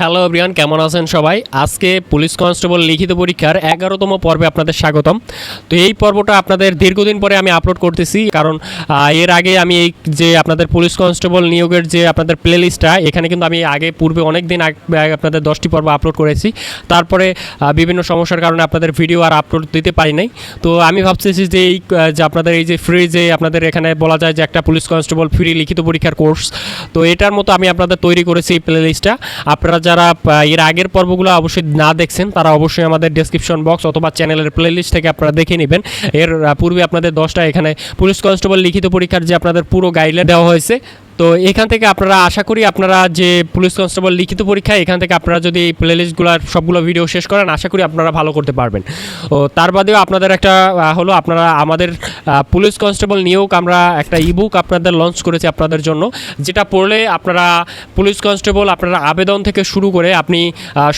Hello Brian কেমন আছেন সবাই? আজকে পুলিশ কনস্টেবল লিখিত পরীক্ষার এগারোতম পর্বে আপনাদের স্বাগতম। তো এই পর্বটা আপনাদের দীর্ঘদিন পরে আমি আপলোড করতেছি, কারণ এর আগে আমি এই যে আপনাদের পুলিশ কনস্টেবল নিয়োগের যে আপনাদের প্লে লিস্টটা এখানে কিন্তু আমি আগে, পূর্বে অনেক দিন আপনাদের দশটি পর্ব আপলোড করেছি। তারপরে বিভিন্ন সমস্যার কারণে আপনাদের ভিডিও আর আপলোড দিতে পারি নাই। তো আমি ভাবতেছি যে এই যে আপনাদের এই যে ফ্রি যে আপনাদের এখানে বলা যায় যে একটা পুলিশ কনস্টেবল ফ্রি লিখিত পরীক্ষার কোর্স তো এটার মতো আমি আপনাদের তৈরি করেছি এই প্লে লিস্টটা আপনারা যারা এর আগের পর্বগুলো অবশ্যই না দেখছেন, তারা অবশ্যই আমাদের ডেসক্রিপশন বক্স অথবা চ্যানেলের প্লেলিস্ট থেকে আপনারা দেখে নেবেন। এর পূর্বে আপনাদের দশটা এখানে পুলিশ কনস্টেবল লিখিত পরীক্ষার যে আপনাদের পুরো গাইডলাইন দেওয়া হয়েছে তো এখান থেকে আপনারা আশা করি আপনারা যে পুলিশ কনস্টেবল লিখিত পরীক্ষা এখান থেকে আপনারা যদি এই প্লেলিস্টগুলোর সবগুলো ভিডিও শেষ করেন, আশা করি আপনারা ভালো করতে পারবেন। ও তার বাদেও আপনাদের একটা হলো আপনারা আমাদের পুলিশ কনস্টেবল নিয়েও আমরা একটা ইবুক আপনাদের লঞ্চ করেছি আপনাদের জন্য, যেটা পড়লে আপনারা পুলিশ কনস্টেবল আপনারা আবেদন থেকে শুরু করে আপনি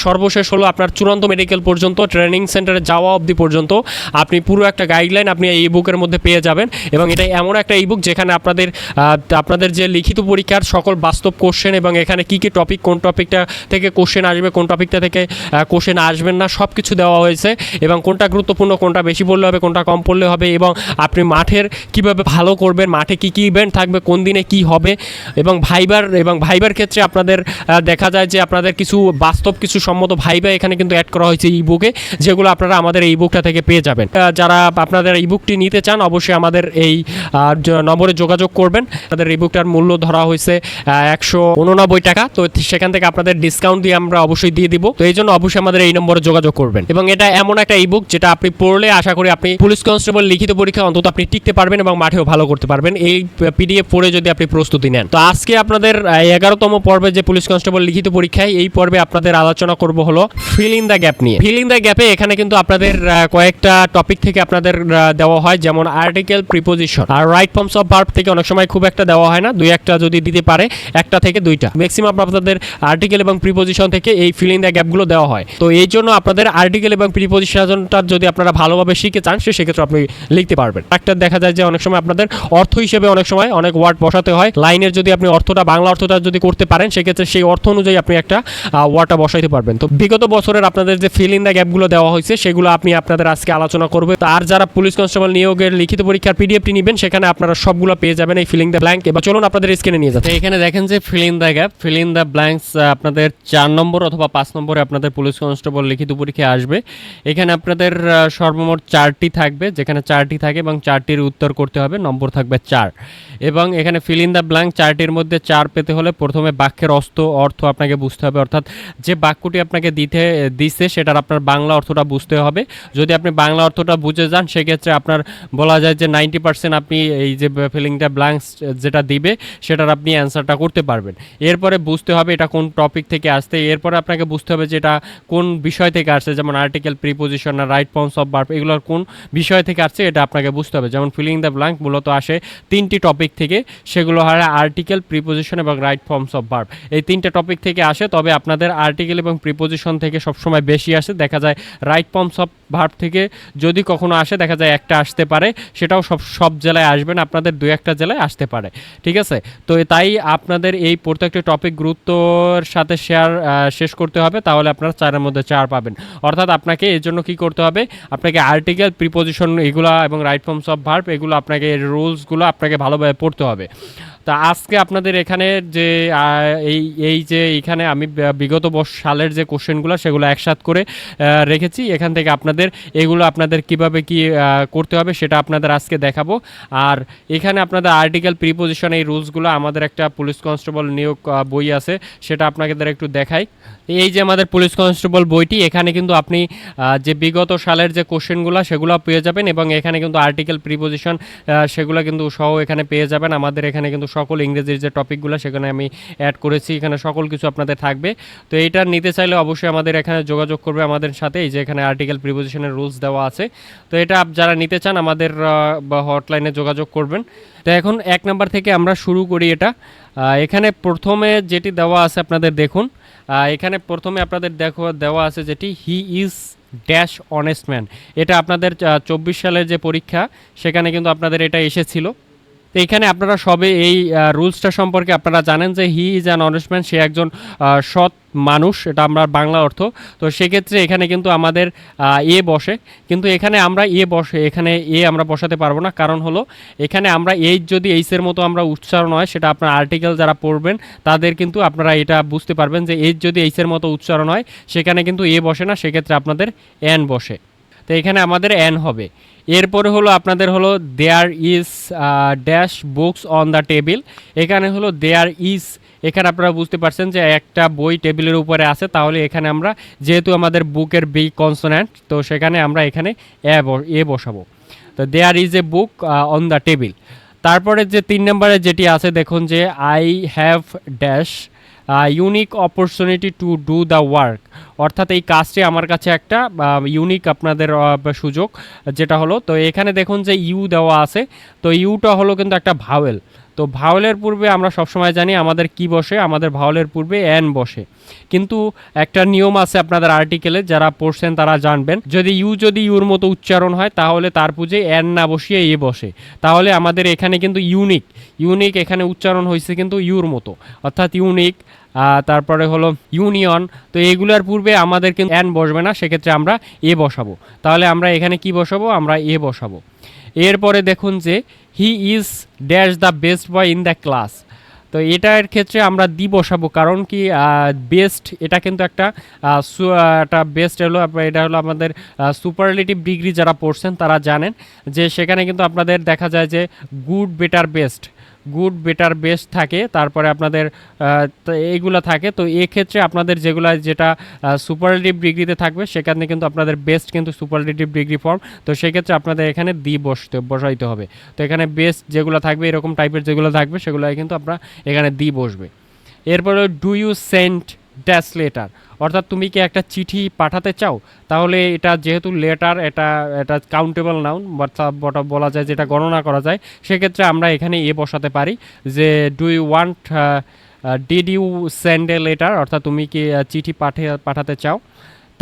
সর্বশেষ হলো আপনার চূড়ান্ত মেডিকেল পর্যন্ত ট্রেনিং সেন্টারে যাওয়া অবধি পর্যন্ত আপনি পুরো একটা গাইডলাইন আপনি এই বুকের মধ্যে পেয়ে যাবেন। এবং এটা এমন একটা ইবুক যেখানে আপনাদের আপনাদের যে লিখিত পরীক্ষার সকল বাস্তব কোশ্চেন এবং এখানে কী কী টপিক কোন টপিকটা থেকে কোশ্চেন আসবে, কোন টপিকটা থেকে কোশ্চেন আসবেন না সব কিছু দেওয়া হয়েছে এবং কোনটা গুরুত্বপূর্ণ, কোনটা বেশি পড়লে হবে, কোনটা কম পড়লে হবে এবং আপনি মাঠের কীভাবে ভালো করবেন, মাঠে কি কি ইভেন্ট থাকবে, কোন দিনে কি হবে এবং ভাইবার এবং ভাইবার ক্ষেত্রে আপনাদের দেখা যায় যে আপনাদের কিছু বাস্তব, কিছু সম্মত ভাইবা এখানে কিন্তু অ্যাড করা হয়েছে ই বুকে যেগুলো আপনারা আমাদের এই বুকটা থেকে পেয়ে যাবেন। যারা আপনাদের এই বুকটি নিতে চান, অবশ্যই আমাদের এই নম্বরে যোগাযোগ করবেন। তাদের এই বুকটার মূল্য ধরা হয়েছে একশো উননব্বই টাকা। তো সেখান থেকে আপনাদের ডিসকাউন্ট দিয়ে আমরা অবশ্যই দিয়ে দিব। তো এই জন্য অবশ্যই আমাদের এই নম্বরে যোগাযোগ করবেন। এবং এটা এমন একটা ইবুক যেটা আপনি পড়লে আশা করি আপনি পুলিশ কনস্টেবল লিখিত পরীক্ষা অন্তত আপনি টিকতে পারবেন এবং মাঠেও ভালো করতে পারবেন। এই পিডিএফ পড়ে যদি আপনি প্রস্তুতি নেন। তো আজকে আপনাদের এগারোতম পর্বে যে পুলিশ কনস্টেবল লিখিত পরীক্ষায়, এই পর্বে আপনাদের আলোচনা করব হলো ফিল ইন দ্য গ্যাপ নিয়ে। ফিল ইন দ্য গ্যাপে এখানে কিন্তু আপনাদের কয়েকটা টপিক থেকে আপনাদের দেওয়া হয়। যেমন আর্টিকেল প্রিপোজিশন আর রাইট ফর্মস অফ ভার্ব থেকে অনেক সময় খুব একটা দেওয়া হয় না। দুই একটা যদি দিতে পারে, একটা থেকে দুইটা। ম্যাক্সিমাম আপনাদের আর্টিকেল এবং প্রিপোজিশন থেকে এই ফিলিং দ্য গ্যাপগুলো দেওয়া হয়। তো এই জন্য আপনাদের আর্টিকেল এবং প্রিপোজিশনটা যদি আপনারা ভালোভাবে শিখে চান সেক্ষেত্রে আপনি লিখতে পারবেন। একটা দেখা যায় যে অনেক সময় আপনাদের অর্থ হিসেবে অনেক সময় অনেক ওয়ার্ড বসাতে হয়। লাইনের যদি আপনি অর্থটা, বাংলা অর্থটা যদি করতে পারেন, সেক্ষেত্রে সেই অর্থ অনুযায়ী আপনি একটা ওয়ার্ডটা বসাইতে পারবেন। তো বিগত বছরের আপনাদের যে ফিল দ্য গ্যাপগুলো দেওয়া হয়েছে, সেগুলো আপনি আপনাদের আজকে আলোচনা করবে। তো আর যারা পুলিশ কনস্টেবল নিয়োগের লিখিত পরীক্ষার পিডিএফটি নেবেন, সেখানে আপনারা সবগুলো পেয়ে যাবেন এই ফিলিং দ্য ব্ল্যাঙ্ক এবার চলুন আপনাদের স্ক্রিনে নিয়ে যাচ্ছে। এখানে দেখেন যে fill in the gap fill in the blanks আপনাদের চার নম্বর অথবা পাঁচ নম্বরে আপনাদের পুলিশ কনস্টেবল লিখিত পরীক্ষা আসবে। এখানে আপনাদের সর্বমোট চারটি থাকবে, যেখানে চারটি থাকে এবং চারটির উত্তর করতে হবে, নম্বর থাকবে চার। এবং এখানে ফিল ইন দ্য ব্ল্যাঙ্ক চারটির মধ্যে চার পেতে হলে প্রথমে বাক্যের অস্ত অর্থ আপনাকে বুঝতে হবে। অর্থাৎ যে বাক্যটি আপনাকে দিতে দিচ্ছে সেটার আপনার বাংলা অর্থটা বুঝতে হবে। যদি আপনি বাংলা অর্থটা বুঝে যান, সেক্ষেত্রে আপনার বলা যায় যে নাইনটি পার্সেন্ট আপনি এই যে ফিলিং দ্য ব্ল্যাঙ্কস যেটা দিবে সেটার আপনি অ্যান্সারটা করতে পারবেন। এরপরে বুঝতে হবে এটা কোন টপিক থেকে আসতে এরপরে আপনাকে বুঝতে হবে যে এটা কোন বিষয় থেকে আসছে, যেমন আর্টিকেল প্রিপোজিশন আর রাইট ফর্মস অফ ভার্ব এগুলোর কোন বিষয় থেকে আসছে এটা আপনাকে বুঝতে হবে। যেমন ফিলিং দ্য ব্ল্যাঙ্ক মূলত আসে তিনটি টপিক থেকে, সেগুলো হয় আর্টিকেল প্রিপোজিশন এবং রাইট ফর্মস অফ ভার্ব এই তিনটে টপিক থেকে আসে, তবে আপনাদের আর্টিকেল এবং প্রিপোজিশন থেকে সবসময় বেশি আসে। দেখা যায় রাইট ফর্মস অফ ভার্ব থেকে যদি কখনো আসে, দেখা যায় একটা আসতে পারে, সেটাও সব সব জেলায় আসবে না, আপনাদের দু একটা জেলায় আসতে পারে। ঠিক আছে? তো তাই আপনাদের এই প্রত্যেকটি টপিক গুরুত্বর সাথে শেয়ার শেষ করতে হবে, তাহলে আপনারা চারের মধ্যে চার পাবেন। অর্থাৎ আপনাকে এর জন্য কী করতে হবে? আপনাকে আর্টিকেল প্রিপোজিশন এগুলো এবং রাইট ফর্মস অফ ভার্ব এগুলো আপনাকে রুলসগুলো আপনাকে ভালোভাবে পড়তে হবে। তা আজকে আপনাদের এখানে যে এই এই যে এখানে আমি বিগত সালের যে কোশ্চেনগুলো সেগুলো একসাথ করে রেখেছি। এখান থেকে আপনাদের এগুলো আপনাদের কীভাবে কি করতে হবে সেটা আপনাদের আজকে দেখাবো। আর এখানে আপনাদের আর্টিকেল প্রিপোজিশন এই রুলসগুলো, আমাদের একটা পুলিশ কনস্টেবল নিয়োগ বই আছে, সেটা আপনাদের একটু দেখাই। এই যে আমাদের পুলিশ কনস্টেবল বইটি, এখানে কিন্তু আপনি যে বিগত সালের যে কোশ্চেনগুলো সেগুলো পেয়ে যাবেন এবং এখানে কিন্তু আর্টিকেল প্রিপোজিশন সেগুলো কিন্তু সহ এখানে পেয়ে যাবেন। আমাদের এখানে কিন্তু সকল ইংরেজির যে টপিকগুলো সেখানে আমি অ্যাড করেছি, এখানে সকল কিছু আপনাদের থাকবে। তো এইটা নিতে চাইলে অবশ্যই আমাদের এখানে যোগাযোগ করবে আমাদের সাথে, এই যে এখানে আর্টিকেল প্রিপোজিশনের রুলস দেওয়া আছে। তো এটা যারা নিতে চান আমাদের হটলাইনে যোগাযোগ করবেন। তো এখন এক নাম্বার থেকে আমরা শুরু করি এটা। এখানে প্রথমে যেটি দেওয়া আছে আপনাদের দেখুন। এখানে প্রথমে আপনাদের দেখো, দেওয়া আছে যেটি হি ইজ ড্যাশ অনেস্ট এটা আপনাদের চব্বিশ সালের যে পরীক্ষা, সেখানে কিন্তু আপনাদের এটা এসেছিল। তো এখানে আপনারা সবে এই রুলসটা সম্পর্কে আপনারা জানেন যে he is an honest man সে একজন সৎ মানুষ, এটা আমরা বাংলা অর্থ। তো সেক্ষেত্রে এখানে কিন্তু আমাদের এ বসে। কিন্তু এখানে আমরা এ বসে, এখানে এ আমরা বসাতে পারব না। কারণ হলো, এখানে আমরা এইচ যদি এইচের মতো আমরা উচ্চারণ হয়, সেটা আপনার আর্টিকেল যারা পড়বেন, তাদের কিন্তু আপনারা এটা বুঝতে পারবেন যে এইচ যদি এইচের মতো উচ্চারণ হয়, সেখানে কিন্তু এ বসে না, সেক্ষেত্রে আপনাদের এন বসে। তো এখানে আমাদের এন হবে। এরপরে হলো আপনাদের হলো there is dash books on the table এখানে হলো দেয়ার ইজ এখানে আপনারা বুঝতে পারছেন যে একটা বই টেবিলের উপরে আছে, তাহলে এখানে আমরা যেহেতু আমাদের বুকের বি কনসোনেন্ট তো সেখানে আমরা এখানে এ বসাবো। তো there is a book on the table তারপরে যে তিন নম্বরে যেটি আছে, দেখুন যে I have dash unique opportunity to do the work অর্থাৎ এই কাজটি আমার কাছে একটা ইউনিক আপনাদের সুযোগ, যেটা হলো, তো এখানে দেখুন যে ইউ দেওয়া আছে, তো ইউটা হলো কিন্তু একটা ভাওয়েল তো ভাওয়েলের পূর্বে আমরা সবসময় জানি আমাদের কি বসে, আমাদের ভাওয়েলের পূর্বে এন বসে। কিন্তু একটা নিয়ম আছে আপনাদের আর্টিকেলে যারা পড়ছেন তারা জানবেন। যদি ইউ যদি ইউর মতো উচ্চারণ হয়, তাহলে তার পুজে এন না বসিয়ে এ বসে। তাহলে আমাদের এখানে কিন্তু ইউনিক ইউনিক এখানে উচ্চারণ হয়েছে কিন্তু ইউর মতো। অর্থাৎ ইউনিক তারপরে হলো ইউনিয়ন তো এগুলোর পূর্বে আমাদের কিন্তু এন বসবে না, সেক্ষেত্রে আমরা এ বসাবো। তাহলে আমরা এখানে কি বসাবো? আমরা এ বসাবো। এরপরে দেখুন যে he is dash the best boy in the class তো এটার ক্ষেত্রে আমরা দি বসাবো কারণ কি বেস্ট এটা কিন্তু একটা একটা বেস্ট হলো এটা হলো আমাদের সুপারলেটিভ ডিগ্রি যারা পড়ছেন তারা জানেন যে সেখানে কিন্তু আপনাদের দেখা যায় যে good better best good better best থাকে। তারপরে আপনাদের এইগুলা থাকে। তো এক্ষেত্রে আপনাদের যেগুলা, যেটা সুপারলেটিভ ডিগ্রিতে থাকবে, সেখানে কিন্তু আপনাদের বেস্ট কিন্তু সুপারলেটিভ ডিগ্রি ফর্ম তো সেক্ষেত্রে আপনাদের এখানে দি বসতে, বসাইতে হবে। তো এখানে বেস্ট যেগুলো থাকবে, এরকম টাইপের যেগুলো থাকবে সেগুলো কিন্তু আপনার এখানে দি বসবে। এরপরে do you send dash letter অর্থাৎ তুমি কি একটা চিঠি পাঠাতে চাও? তাহলে এটা যেহেতু লেটার এটা এটা কাউন্টেবল নাউন বটা, বলা যায় যেটা গণনা করা যায়, সেক্ষেত্রে আমরা এখানে এ বসাতে পারি যে do you want did you send a letter অর্থাৎ তুমি কি চিঠি পাঠে, পাঠাতে চাও?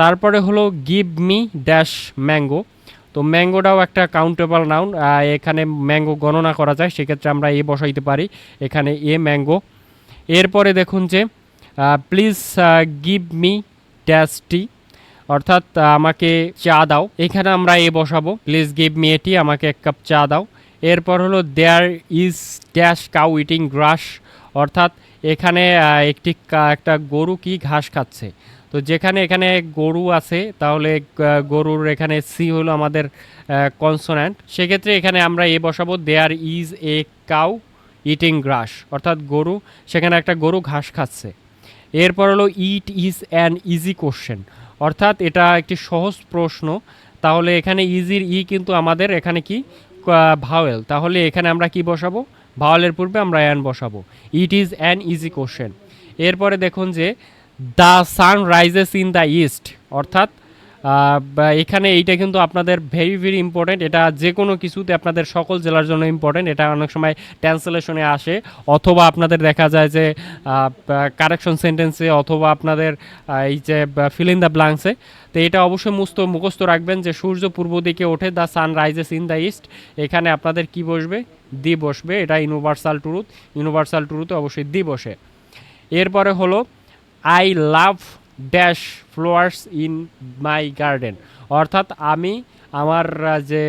তারপরে হলো গিভ মি ড্যাশ ম্যাঙ্গো তো ম্যাঙ্গোটাও একটা কাউন্টেবল নাউন এখানে ম্যাঙ্গো গণনা করা যায়, সেক্ষেত্রে আমরা এ বসাইতে পারি, এখানে এ ম্যাঙ্গো এরপরে দেখুন যে please give me dash tea অর্থাৎ আমাকে চা দাও। এখানে আমরা এ বসাবো। প্লিজ গিভ মি এটি আমাকে এক কাপ চা দাও। এরপর হলো there is dash cow eating grass অর্থাৎ, এখানে একটি একটা গরু কি ঘাস খাচ্ছে। তো যেখানে এখানে গরু আছে, তাহলে গরুর এখানে সি হলো আমাদের কনসোন্যান্ট সেক্ষেত্রে এখানে আমরা এ বসাবো there is a cow eating grass অর্থাৎ গরু, সেখানে একটা গরু ঘাস খাচ্ছে। এরপর হলো it is an easy question. অর্থাৎ এটা একটি সহজ প্রশ্ন। তাহলে এখানে ইজির ই কিন্তু আমাদের এখানে কি? ভাওয়েল। তাহলে এখানে আমরা কি বসাবো? ভাওয়েলের পূর্বে আমরা অ্যান বসাবো। It is an easy question. এরপরে দেখুন যে the sun rises in the east, অর্থাৎ এখানে এইটা কিন্তু আপনাদের ভেরি ভেরি ইম্পর্টেন্ট এটা যে কোনো কিছুতে আপনাদের সকল জেলার জন্য ইম্পর্টেন্ট এটা অনেক সময় ট্রান্সলেশনে আসে। অথবা আপনাদের দেখা যায় যে কারেকশন সেন্টেন্সে অথবা আপনাদের এই যে ফিল ইন দ্য ব্লাঙ্কসে তো এটা অবশ্যই মুস্ত, মুখস্থ রাখবেন যে, সূর্য পূর্ব দিকে ওঠে the sun rises in the east এখানে আপনাদের কি বসবে? দি বসবে। এটা ইউনিভার্সাল টুরুথ ইউনিভার্সাল টুরুথে অবশ্যই দি বসে। এরপরে হলো I love dash flowers in my garden অর্থাৎ আমি আমার যে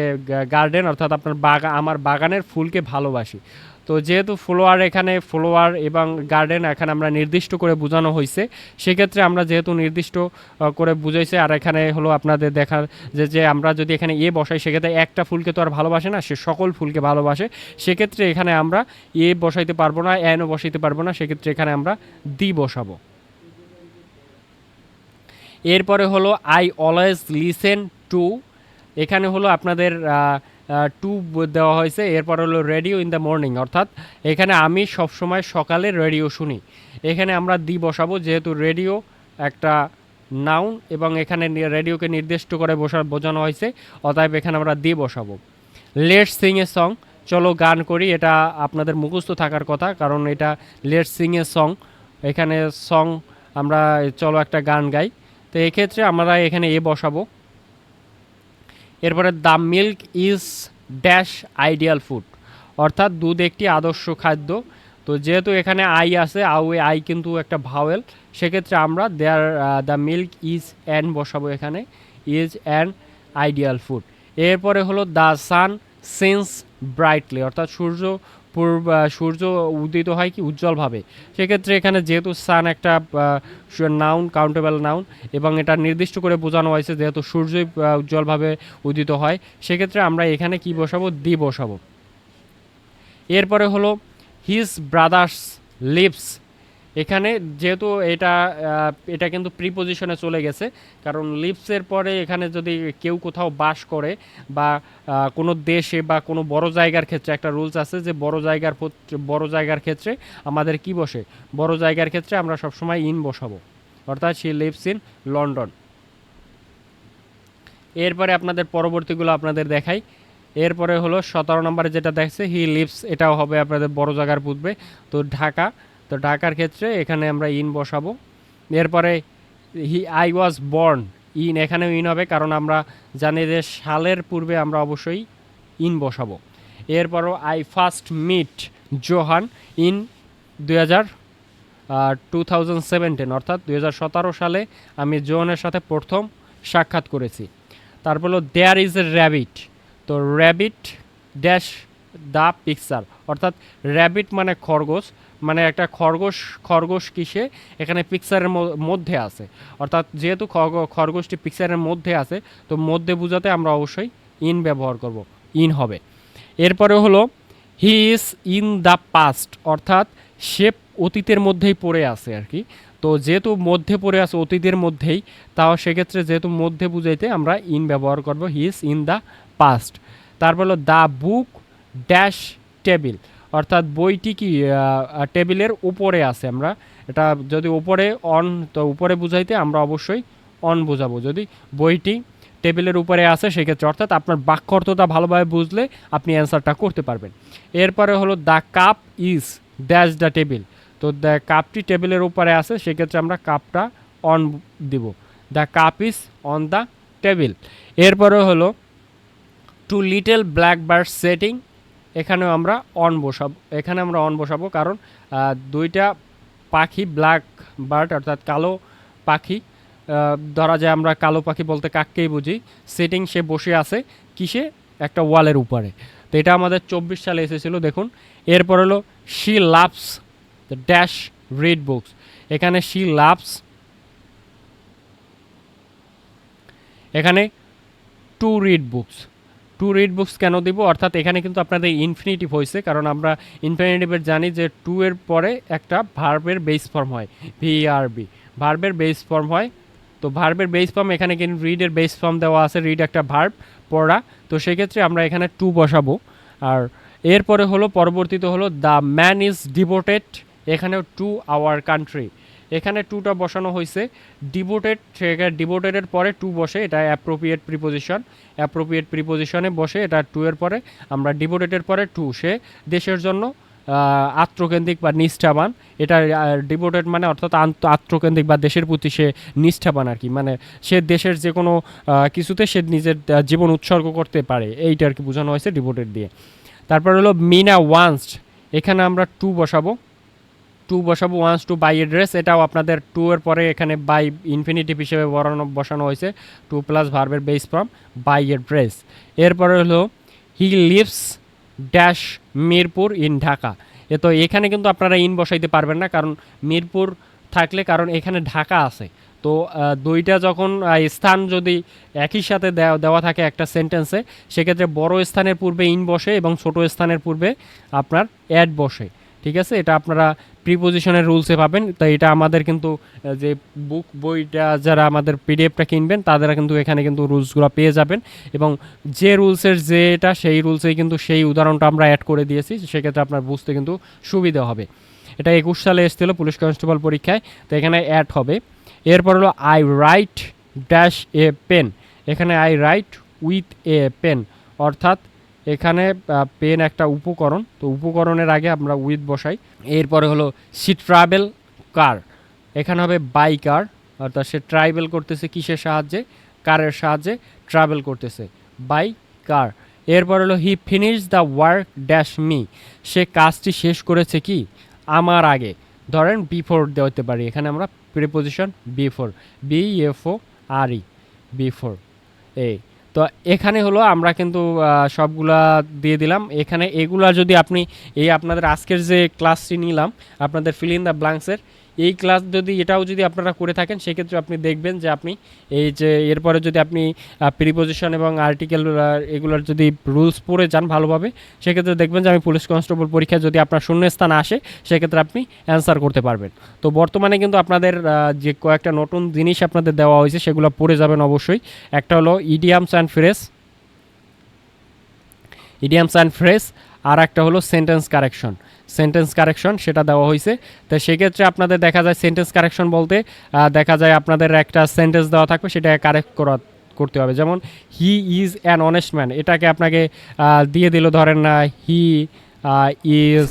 গার্ডেন অর্থাৎ আপনার বাগা, আমার বাগানের ফুলকে ভালোবাসি। তো যেহেতু ফ্লোয়ার এখানে ফ্লোয়ার এবং গার্ডেন এখানে আমরা নির্দিষ্ট করে বোঝানো হয়েছে সেক্ষেত্রে আমরা যেহেতু নির্দিষ্ট করে বুঝাইছে, আর এখানে হলো আপনাদের দেখা যে যে আমরা যদি এখানে এ বসাই, সেক্ষেত্রে একটা ফুলকে তো আর ভালোবাসে না, সে সকল ফুলকে ভালোবাসে। সেক্ষেত্রে এখানে আমরা এ বসাইতে পারব না, এনও বসাইতে পারব না, সেক্ষেত্রে এখানে আমরা দি বসাবো। এরপরে হলো আই অলওয়েজ লিসেন টু এখানে হলো আপনাদের টু দেওয়া হয়েছে। এরপর হলো রেডিও ইন দ্য মর্নিং অর্থাৎ, এখানে আমি সবসময় সকালে রেডিও শুনি। এখানে আমরা দি বসাবো, যেহেতু রেডিও একটা নাউন এবং এখানে রেডিওকে নির্দিষ্ট করে বসা বোঝানো হয়েছে, অতএব এখানে আমরা দি বসাবো। লেট সিং এ সং চলো গান করি, এটা আপনাদের মুখস্থ থাকার কথা, কারণ এটা লেট সিং এ সং এখানে সং আমরা, চলো একটা গান গাই। তো এক্ষেত্রে আমরা এখানে এ বসাবো। এরপরে the milk is dash ideal food অর্থাৎ দুধ একটি আদর্শ খাদ্য। তো যেহেতু এখানে আই আছে আউ এ আই কিন্তু একটা ভাওয়েল সেক্ষেত্রে আমরা there the milk is an বসাবো এখানে। ইজ অ্যান আইডিয়াল ফুড এরপরে হলো দ্য সান সেন্স ব্রাইটলি অর্থাৎ সূর্য পূর্ব সূর্য উদিত হয় কি? উজ্জ্বলভাবে। সেক্ষেত্রে এখানে যেহেতু সান একটা নাউন কাউন্টেবল নাউন এবং এটা নির্দিষ্ট করে বোঝানো হয়েছে যেহেতু সূর্যই উজ্জ্বলভাবে উদিত হয়, সেক্ষেত্রে আমরা এখানে কি বসাবো? দি বসাবো। এরপরে হলো হিজ ব্রাদার্স লিপস এখানে যেহেতু এটা এটা কিন্তু প্রিপোজিশনে চলে গেছে, কারণ লিপসের পরে এখানে যদি কেউ কোথাও বাস করে বা কোনো দেশে বা কোনো বড় জায়গার ক্ষেত্রে একটা রুলস আছে যে বড় জায়গার বড় জায়গার ক্ষেত্রে আমাদের কি বসে? বড় জায়গার ক্ষেত্রে আমরা সবসময় ইন বসাবো, অর্থাৎ সি লিভস ইন লন্ডন এরপরে আপনাদের পরবর্তীগুলো আপনাদের দেখাই। এরপরে হলো সতেরো নম্বরে যেটা দেখছে, হি লিভস এটাও হবে আপনাদের বড় জায়গার পূর্বে। তো ঢাকা তো ঢাকার ক্ষেত্রে এখানে আমরা ইন বসাবো। এরপরে he I was born in এখানেও ইন হবে কারণ আমরা জানি যে সালের পূর্বে আমরা অবশ্যই ইন বসাবো। এরপরও I first meet Johan in দুই হাজার টু থাউজেন্ড সেভেন্টিন অর্থাৎ দুই হাজার সতেরো সালে আমি জোহানের সাথে প্রথম সাক্ষাৎ করেছি। তারপর হলো দেয়ার ইজ এ র্যাবিট তো র্যাবিট ড্যাশ দ্য পিকচার অর্থাৎ র্যাবিট মানে খরগোশ মানে একটা খরগোশ খরগোশ কিসে? এখানে পিকচারের মধ্যে আছে। অর্থাৎ যেহেতু খরগোশটি পিকচারের মধ্যে আছে, তো মধ্যে বোঝাতে আমরা অবশ্যই ইন ব্যবহার করব। ইন হবে। এরপরে হলো he is in the past অর্থাৎ সে অতীতের মধ্যেই পড়ে আছে আর কি। তো যেহেতু মধ্যে পড়ে আছে, অতীতের মধ্যেই, তাও সেক্ষেত্রে যেহেতু মধ্যে বুঝাইতে আমরা ইন ব্যবহার করব he is in the past তারপর হলো দ্য বুক ড্যাশ টেবিল অর্থাৎ বইটি কি টেবিলের উপরে আছে আমরা। এটা যদি উপরে অন তো উপরে বুঝাইতে আমরা অবশ্যই অন বোঝাবো। যদি বইটি টেবিলের উপরে আছে, সেক্ষেত্রে অর্থাৎ আপনার বাক্য অর্থটা ভালোভাবে বুঝলে আপনি অ্যান্সারটা করতে পারবেন। এরপরে হলো the cup is dash the table তো দ্য কাপটি টেবিলের উপরে আছে, সেক্ষেত্রে আমরা কাপটা অন দিব। The cup is on the table এরপরে হলো two little black bird sitting এখানেও আমরা অন বসাবো, এখানে আমরা অন বসাবো কারণ দুইটা পাখি ব্ল্যাক বার্ড অর্থাৎ কালো পাখি ধরা যায় আমরা কালো পাখি বলতে কাককেই বুঝি সেটিং সে বসে আছে, কিসে? একটা ওয়ালের উপরে। তো এটা আমাদের চব্বিশ সালে এসেছিল, দেখুন। এরপর হলো she loves the dash read books এখানে শি লাভস এখানে to read books to read books কেন দিব? অর্থাৎ এখানে কিন্তু আপনাদের ইনফিনিটিভ হয়েছে, কারণ আমরা ইনফিনিটিভের জানি যে টু এর পরে একটা ভার্বের বেস ফর্ম হয় ভিআরবি ভার্বের বেস ফর্ম হয়, তো ভার্বের বেস ফর্ম এখানে কিন্তু রিডের বেস ফর্ম দেওয়া আছে রিড একটা ভার্ব পড়া। তো সেক্ষেত্রে আমরা এখানে টু বসাবো। আর এরপরে হলো, পরবর্তীতে হলো দ্য ম্যান ইজ ডিভোটেড এখানেও টু আওয়ার কান্ট্রি এখানে টুটা বসানো হয়েছে ডিভোটেড সেখানে ডিভোটেডের পরে টু বসে, এটা অ্যাপ্রোপ্রিয়েট প্রিপোজিশন অ্যাপ্রোপ্রিয়েট প্রিপোজিশনে বসে, এটা টু এর পরে, আমরা ডিভোটেডের পরে টু সে দেশের জন্য আত্মকেন্দ্রিক বা নিষ্ঠাবান। এটা ডিভোটেড মানে অর্থাৎ আত্মকেন্দ্রিক বা দেশের প্রতি সে নিষ্ঠাবান আর কি। মানে সে দেশের যে কোনো কিছুতে সে নিজের জীবন উৎসর্গ করতে পারে। এইটা আর কি বোঝানো হয়েছে ডিভোটেড দিয়ে। তারপর হলো মিনা ওয়ান্স এখানে আমরা টু বসাবো। টু বসাবো wants to buy a dress এটাও আপনাদের টু এর পরে এখানে বাই ইনফিনিটিভ হিসেবে বসানো বসানো হয়েছে টু প্লাস ভার্বের base form buy a dress এরপরে হলো he lives dash Mirpur in Dhaka. এ তো এখানে কিন্তু আপনারা ইন বসাইতে পারবেন না, কারণ মিরপুর থাকলে, কারণ এখানে ঢাকা আছে। তো দুইটা যখন স্থান যদি একই সাথে দেওয়া থাকে একটা সেন্টেন্সে সেক্ষেত্রে বড় স্থানের পূর্বে ইন বসে এবং ছোট স্থানের পূর্বে আপনার অ্যাড বসে। ঠিক আছে? এটা আপনারা প্রিপোজিশনের রুলসে পাবেন। তো এটা আমাদের কিন্তু যে বুক বইটা যারা আমাদের পিডিএফটা কিনবেন, তাদের কিন্তু এখানে কিন্তু রুলসগুলো পেয়ে যাবেন। এবং যে রুলসের যেটা, সেই রুলসেই কিন্তু সেই উদাহরণটা আমরা অ্যাড করে দিয়েছি। সেক্ষেত্রে আপনার বুঝতে কিন্তু সুবিধা হবে। এটা একুশ সালে এসেছিল পুলিশ কনস্টেবল পরীক্ষায়। তো এখানে অ্যাড হবে। এরপর হলো I write dash a pen এখানে I write with a pen অর্থাৎ এখানে পেন একটা উপকরণ। তো উপকরণের আগে আমরা উইথ বসাই। এরপরে হলো সি ট্রাভেল কার। এখানে হবে বাই কার। অর্থাৎ সে ট্রাইভেল করতেছে কিসের সাহায্যে? কারের সাহায্যে ট্রাভেল করতেছে। By car. এরপর হলো he finish the work dash me. সে কাজটি শেষ করেছে কি? আমার আগে। ধরেন বিফোর দেওয়াতে পারি। এখানে আমরা preposition before. B F O R E. Before. এই তো এখানে হলো আমরা কিন্তু সবগুলা দিয়ে দিলাম। এখানে এগুলা যদি আপনি এই আপনাদের আজকের যে ক্লাসটি নিলাম, আপনাদের ফিল ইন দ্য ব্লাঙ্কসের এই ক্লাস যদি এটাও যদি আপনারা করে থাকেন, সেক্ষেত্রে আপনি দেখবেন যে আপনি এই যে এরপরে যদি আপনি প্রিপোজিশন এবং আর্টিকেল এগুলোর যদি রুলস পড়ে যান ভালোভাবে, সেক্ষেত্রে দেখবেন যে আমি পুলিশ কনস্টেবল পরীক্ষায় যদি আপনার শূন্যস্থান আসে, সেক্ষেত্রে আপনি অ্যান্সার করতে পারবেন। তো বর্তমানে কিন্তু আপনাদের যে কয়েকটা নতুন জিনিস আপনাদের দেওয়া হয়েছে, সেগুলো পড়ে যাবেন অবশ্যই। একটা হলো idioms and phrase idioms and phrase আর একটা হলো সেন্টেন্স কারেকশন সেন্টেন্স কারেকশন সেটা দেওয়া হয়েছে। তো সেক্ষেত্রে আপনাদের দেখা যায় সেন্টেন্স কারেকশন বলতে দেখা যায় আপনাদের একটা সেন্টেন্স দেওয়া থাকবে, সেটা কারেক্ট করা, করতে হবে। যেমন he is an honest man এটাকে আপনাকে দিয়ে দিল, ধরেন হি ইজ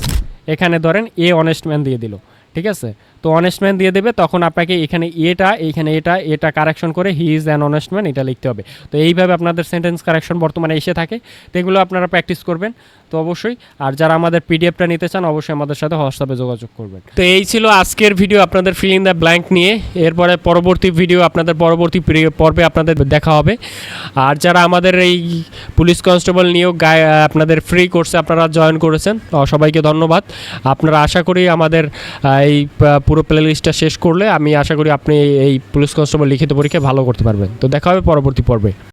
এখানে ধরেন এ অনেস্ট ম্যান দিয়ে দিল। ঠিক আছে? তো অনেস্ট ম্যান দিয়ে দেবে, তখন আপনাকে এখানে এটা এখানে এটা এটা কারেকশন করে he is an honest man এটা লিখতে হবে। তো এইভাবে আপনাদের সেন্টেন্স কারেকশন বর্তমানে এসে থাকে। তো এগুলো আপনারা প্র্যাকটিস করবেন। তো অবশ্যই, আর যারা আমাদের পিডিএফটা নিতে চান, অবশ্যই আমাদের সাথে হোয়াটসঅ্যাপে যোগাযোগ করবেন। তো এই ছিল আজকের ভিডিও আপনাদের ফিল ইন দ্য ব্ল্যাঙ্ক নিয়ে। এরপরে পরবর্তী ভিডিও আপনাদের পরবর্তী পর্বে আপনাদের দেখা হবে। আর যারা আমাদের এই পুলিশ কনস্টেবল নিয়েও আপনাদের ফ্রি কোর্সে আপনারা জয়েন করেছেন সবাইকে ধন্যবাদ। আপনারা আশা করি আমাদের এই পুরো প্লে শেষ করলে আমি আশা করি আপনি এই পুলিশ কনস্টেবল লিখিত পরীক্ষায় ভালো করতে পারবেন। তো দেখা হবে পরবর্তী পর্বে।